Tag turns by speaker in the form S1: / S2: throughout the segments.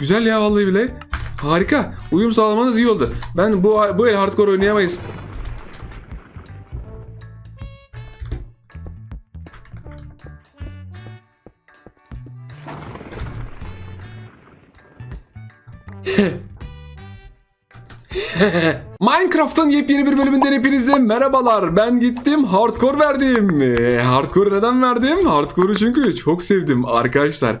S1: Güzel ya vallahi bile. Harika. Uyum sağlamanız iyi oldu. Ben bu bu el hardcore oynayamayız. Minecraft'ın yepyeni bir bölümünden hepinize merhabalar. Ben gittim hardcore verdim. Ee, hardcore neden verdim? Hardcore'u çünkü çok sevdim arkadaşlar.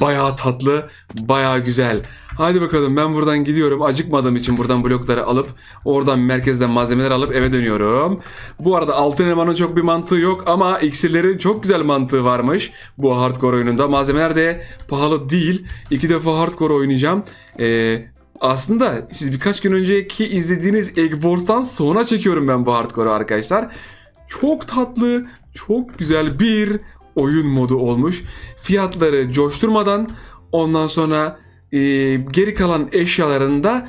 S1: Bayağı tatlı, bayağı güzel. Hadi bakalım ben buradan gidiyorum. Acıkmadığım için buradan blokları alıp oradan merkezden malzemeler alıp eve dönüyorum. Bu arada altın elmanın çok bir mantığı yok ama iksirlerin çok güzel mantığı varmış. Bu hardcore oyununda. Malzemeler de pahalı değil. İki defa hardcore oynayacağım. Ee, aslında siz birkaç gün önceki izlediğiniz Egg Wars'tan sonra çekiyorum ben bu hardcore'u arkadaşlar. Çok tatlı, çok güzel bir oyun modu olmuş. Fiyatları coşturmadan ondan sonra e, geri kalan eşyalarında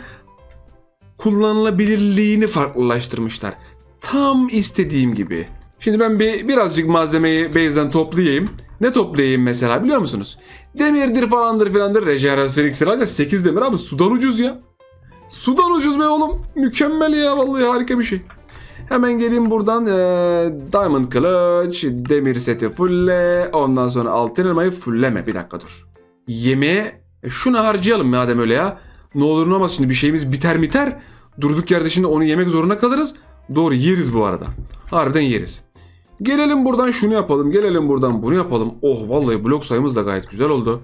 S1: kullanılabilirliğini farklılaştırmışlar. Tam istediğim gibi. Şimdi ben bir birazcık malzemeyi base'den toplayayım. Ne toplayayım mesela biliyor musunuz? Demirdir falandır filandır. Rejenerasyon iksiri alacağız. 8 demir abi sudan ucuz ya. Sudan ucuz be oğlum. Mükemmel ya vallahi harika bir şey. Hemen geleyim buradan eee, Diamond Kılıç, demir seti fulle, ondan sonra altın elmayı fulleme. Bir dakika dur. Yemeğe e, şunu harcayalım madem öyle ya. Ne olur ne olmaz şimdi bir şeyimiz biter biter. Durduk yerde şimdi onu yemek zorunda kalırız. Doğru yeriz bu arada. Harbiden yeriz. Gelelim buradan şunu yapalım. Gelelim buradan bunu yapalım. Oh vallahi blok sayımız da gayet güzel oldu.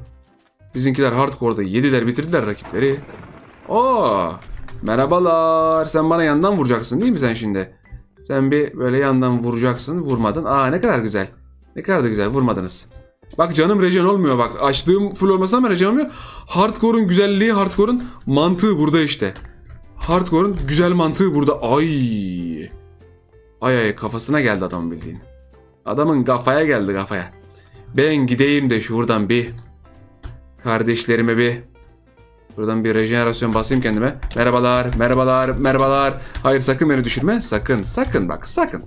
S1: Bizimkiler hardcore'da yediler bitirdiler rakipleri. Aa, merhabalar. Sen bana yandan vuracaksın değil mi sen şimdi? Sen bir böyle yandan vuracaksın. Vurmadın. Aa ne kadar güzel. Ne kadar da güzel vurmadınız. Bak canım rejen olmuyor bak. Açtığım full olmasına ama rejen olmuyor. Hardcore'un güzelliği, hardcore'un mantığı burada işte. Hardcore'un güzel mantığı burada. Ay. Ay ay kafasına geldi adam bildiğin. Adamın kafaya geldi kafaya. Ben gideyim de şuradan bir kardeşlerime bir buradan bir rejenerasyon basayım kendime. Merhabalar, merhabalar, merhabalar. Hayır sakın beni düşürme. Sakın, sakın bak, sakın.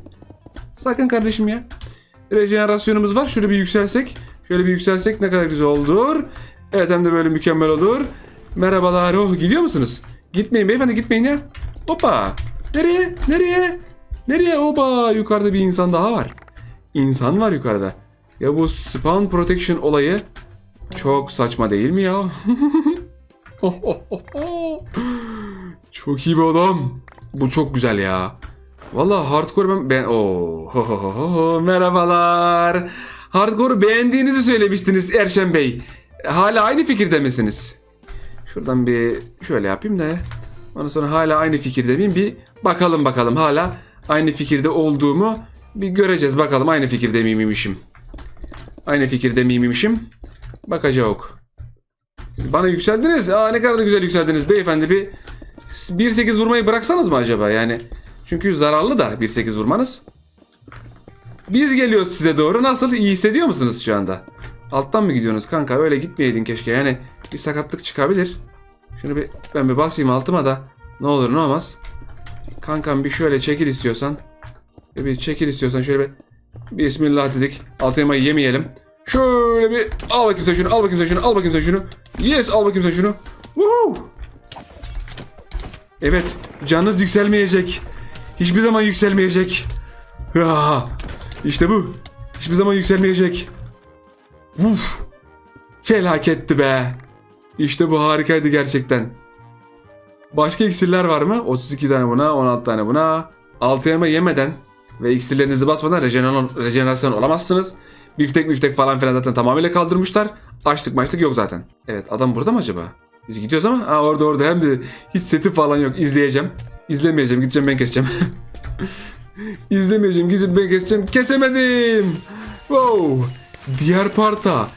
S1: Sakın kardeşim ya. Rejenerasyonumuz var. Şöyle bir yükselsek. Şöyle bir yükselsek ne kadar güzel olur. Evet hem de böyle mükemmel olur. Merhabalar. Oh gidiyor musunuz? Gitmeyin beyefendi gitmeyin ya. Hoppa. Nereye? Nereye? Nereye? Oba yukarıda bir insan daha var. İnsan var yukarıda. Ya bu spawn protection olayı çok saçma değil mi ya? çok iyi bir adam. Bu çok güzel ya. Valla hardcore ben... ben Oo. Merhabalar. Hardcore'u beğendiğinizi söylemiştiniz Erşen Bey. Hala aynı fikirde misiniz? Şuradan bir şöyle yapayım da. Ondan sonra hala aynı fikirde miyim? Bir bakalım bakalım. Hala aynı fikirde olduğumu bir göreceğiz. Bakalım aynı fikirde miymişim. Aynı fikirde miymişim. Bakacağız. Siz bana yükseldiniz. Aa ne kadar da güzel yükseldiniz beyefendi. Bir 1.8 vurmayı bıraksanız mı acaba? Yani çünkü zararlı da 1.8 vurmanız. Biz geliyoruz size doğru. Nasıl? iyi hissediyor musunuz şu anda? Alttan mı gidiyorsunuz kanka? Öyle gitmeyeydin keşke. Yani bir sakatlık çıkabilir. Şunu bir ben bir basayım altıma da ne olur ne olmaz. Kankam bir şöyle çekil istiyorsan. Bir çekil istiyorsan şöyle bir Bismillah dedik. Altı yemeyelim. Şöyle bir al bakayım sen şunu, al bakayım sen şunu, al bakayım sen şunu. Yes, al bakayım sen şunu. Woohoo! Evet, canınız yükselmeyecek. Hiçbir zaman yükselmeyecek. Ah, işte bu. Hiçbir zaman yükselmeyecek. Uf. Felaketti be. İşte bu harikaydı gerçekten. Başka iksirler var mı? 32 tane buna, 16 tane buna. 6 elma yemeden ve iksirlerinizi basmadan rejener- rejenerasyon olamazsınız. Biftek biftek falan filan zaten tamamıyla kaldırmışlar. Açlık maçlık yok zaten. Evet adam burada mı acaba? Biz gidiyoruz ama ha, orada orada hem de hiç seti falan yok. İzleyeceğim. İzlemeyeceğim. Gideceğim ben keseceğim. İzlemeyeceğim. Gidip ben keseceğim. Kesemedim. Wow. Diğer parta.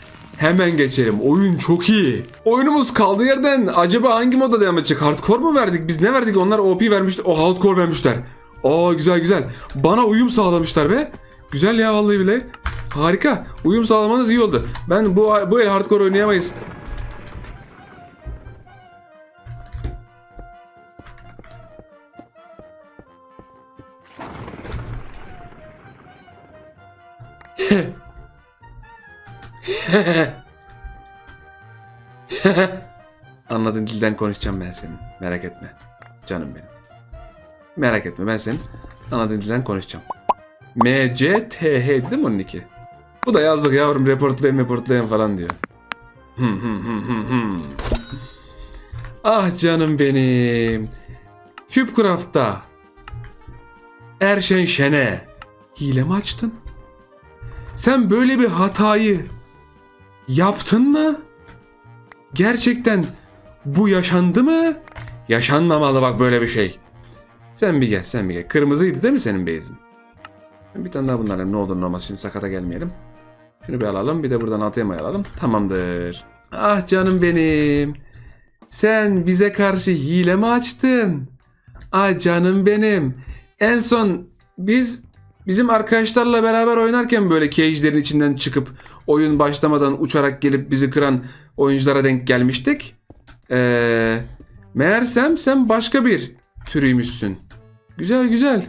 S1: Hemen geçelim. Oyun çok iyi. Oyunumuz kaldığı yerden acaba hangi moda devam edecek? Hardcore mu verdik? Biz ne verdik? Onlar OP vermişti. O hardcore vermişler. Aa güzel güzel. Bana uyum sağlamışlar be. Güzel ya vallahi bile. Harika. Uyum sağlamanız iyi oldu. Ben bu bu el hardcore oynayamayız. Anladığın dilden konuşacağım ben senin. Merak etme. Canım benim. Merak etme ben senin anladığın dilden konuşacağım. M, C, T, H değil mi onun iki? Bu da yazdık yavrum reportlayın reportlayın falan diyor. Hım hım hım. Ah canım benim. Cubecraft'ta Erşen Şen'e hile mi açtın? Sen böyle bir hatayı yaptın mı? Gerçekten bu yaşandı mı? Yaşanmamalı bak böyle bir şey. Sen bir gel, sen bir gel. Kırmızıydı değil mi senin beyzin? Bir tane daha bunların ne olur ne olmaz şimdi sakata gelmeyelim. Şunu bir alalım bir de buradan ATM alalım. Tamamdır. Ah canım benim. Sen bize karşı hile mi açtın? Ah canım benim. En son biz bizim arkadaşlarla beraber oynarken böyle cage'lerin içinden çıkıp oyun başlamadan uçarak gelip bizi kıran oyunculara denk gelmiştik. Ee, meğersem sen başka bir türüymüşsün. Güzel güzel.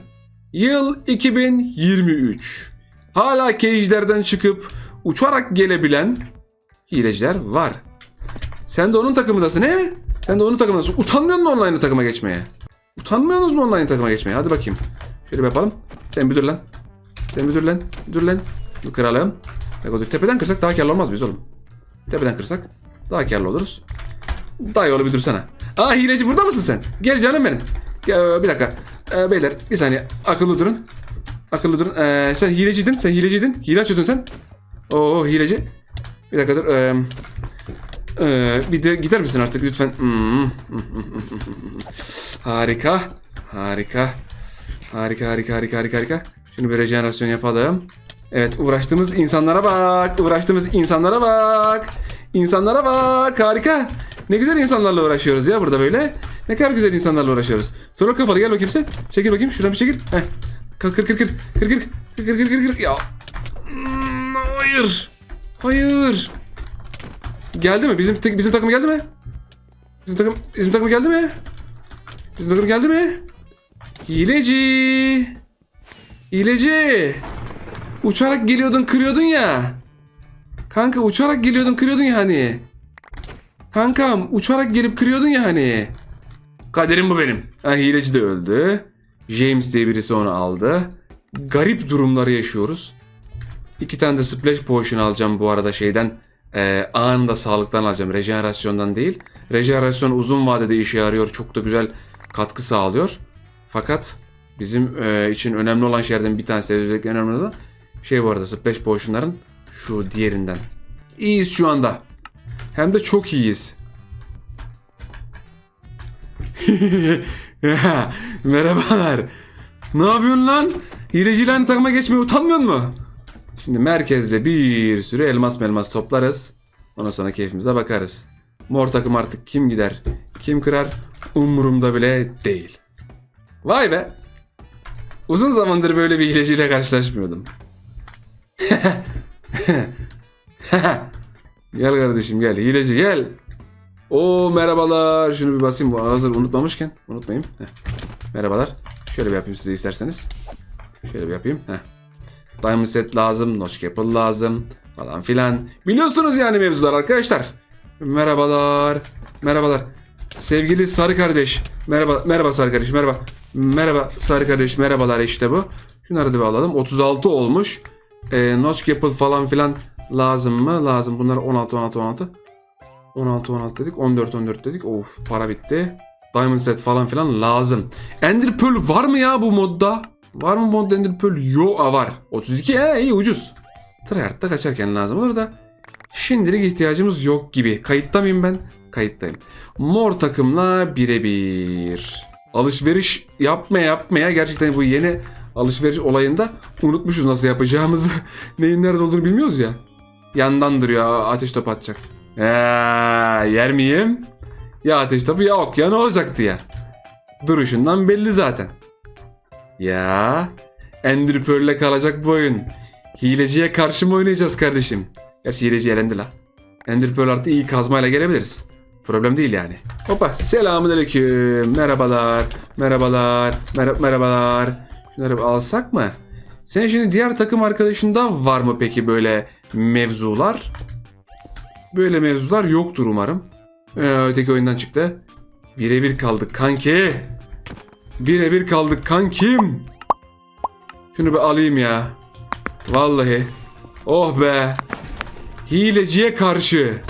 S1: Yıl 2023. Hala cage'lerden çıkıp uçarak gelebilen hileciler var. Sen de onun takımındasın he? Sen de onun takımındasın. Utanmıyor musun online takıma geçmeye? Utanmıyorsunuz mu online takıma geçmeye? Hadi bakayım. Şöyle yapalım. Sen bir dur lan. Sen bir dur lan. Dur lan. Bir kıralım. Bak dur. Tepeden kırsak daha karlı olmaz biz oğlum. Tepeden kırsak daha karlı oluruz. Daha yolu bir dursana. Aa hileci burada mısın sen? Gel canım benim. Ya, bir dakika. Ee, beyler bir saniye. Akıllı durun. Akıllı durun. Ee, sen hileciydin. Sen hileciydin. Hile açıyordun sen. Oo hileci. Bir dakika dur. Ee, bir de gider misin artık lütfen? Hmm. Harika. Harika. Harika harika harika harika harika. Şunu bir rejenerasyon yapalım. Evet uğraştığımız insanlara bak. Uğraştığımız insanlara bak. İnsanlara bak. Harika. Ne güzel insanlarla uğraşıyoruz ya burada böyle. Ne kadar güzel insanlarla uğraşıyoruz. Sonra kafalı gel bakayım sen. Çekil bakayım. Şuradan bir çekil. Heh. Kır kır kır kır. Kır kır. Kır kır kır kır kır. Ya. Hmm, Hayır. Hayır. Geldi mi? Bizim bizim takım geldi mi? Bizim takım bizim takım geldi mi? Bizim takım geldi mi? Hileci. Hileci. Uçarak geliyordun kırıyordun ya. Kanka uçarak geliyordun kırıyordun ya hani. Kankam uçarak gelip kırıyordun ya hani. Kaderim bu benim. Ha, hileci de öldü. James diye birisi onu aldı. Garip durumları yaşıyoruz. İki tane de splash potion alacağım bu arada şeyden. Ee, anında sağlıktan alacağım. Rejenerasyondan değil. Rejenerasyon uzun vadede işe yarıyor. Çok da güzel katkı sağlıyor. Fakat bizim e, için önemli olan şeylerden bir tanesi özellikle önemli olan şey bu arada splash potion'ların şu diğerinden. İyiyiz şu anda. Hem de çok iyiyiz. Merhabalar. Ne yapıyorsun lan? Hileciyle takıma geçmeye utanmıyor mu? Şimdi merkezde bir sürü elmas melmas toplarız. Ondan sonra keyfimize bakarız. Mor takım artık kim gider, kim kırar umurumda bile değil. Vay be. Uzun zamandır böyle bir hileciyle karşılaşmıyordum. gel kardeşim gel hileci gel. O merhabalar. Şunu bir basayım bu hazır unutmamışken. Unutmayayım. Heh. Merhabalar. Şöyle bir yapayım size isterseniz. Şöyle bir yapayım. Heh. Diamond set lazım, notch apple lazım falan filan. Biliyorsunuz yani mevzular arkadaşlar. Merhabalar. Merhabalar. Sevgili sarı kardeş. Merhaba merhaba sarı kardeş. Merhaba. Merhaba sarı kardeş. Merhabalar işte bu. Şunları da bir alalım. 36 olmuş. Ee, notch apple falan filan lazım mı? Lazım. Bunlar 16 16 16. 16 16 dedik. 14 14 dedik. Of para bitti. Diamond set falan filan lazım. Ender Pearl var mı ya bu modda? Var mı mod Ender Pearl? Yo a var. 32 he iyi ucuz. Tryhard'da kaçarken lazım olur da. Şimdilik ihtiyacımız yok gibi. Kayıtta mıyım ben? Kayıttayım. Mor takımla birebir. Alışveriş yapmaya yapmaya gerçekten bu yeni alışveriş olayında unutmuşuz nasıl yapacağımızı. Neyin nerede olduğunu bilmiyoruz ya. Yandan duruyor ateş topu atacak. Ee, yer miyim? Ya ateş topu ya ok ya ne olacaktı ya. Duruşundan belli zaten. Ya Pearl'le kalacak bu oyun. Hileciye karşı mı oynayacağız kardeşim? Gerçi hileci elendi la. Ender Pearl artı iyi kazmayla gelebiliriz. Problem değil yani. Hoppa selamünaleyküm. Merhabalar. Merhabalar. Mer- merhabalar. Şunları alsak mı? Senin şimdi diğer takım arkadaşında var mı peki böyle mevzular? Böyle mevzular yoktur umarım. Ee, öteki oyundan çıktı. Birebir kaldık kanki. Birebir kaldık kankim. Şunu bir alayım ya. Vallahi. Oh be. Hileciye karşı.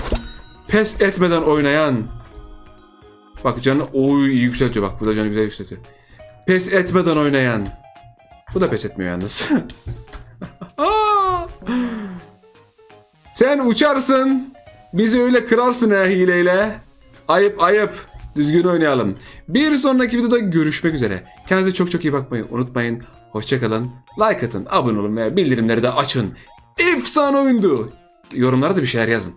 S1: Pes etmeden oynayan. Bak canı oy iyi yükseltiyor bak. Bu da canı güzel yükseltiyor. Pes etmeden oynayan. Bu da pes etmiyor yalnız. Sen uçarsın. Bizi öyle kırarsın ha hileyle. Ayıp ayıp. Düzgün oynayalım. Bir sonraki videoda görüşmek üzere. Kendinize çok çok iyi bakmayı unutmayın. Hoşçakalın. Like atın, abone olun ve bildirimleri de açın. Efsane oyundu. Yorumlara da bir şeyler yazın.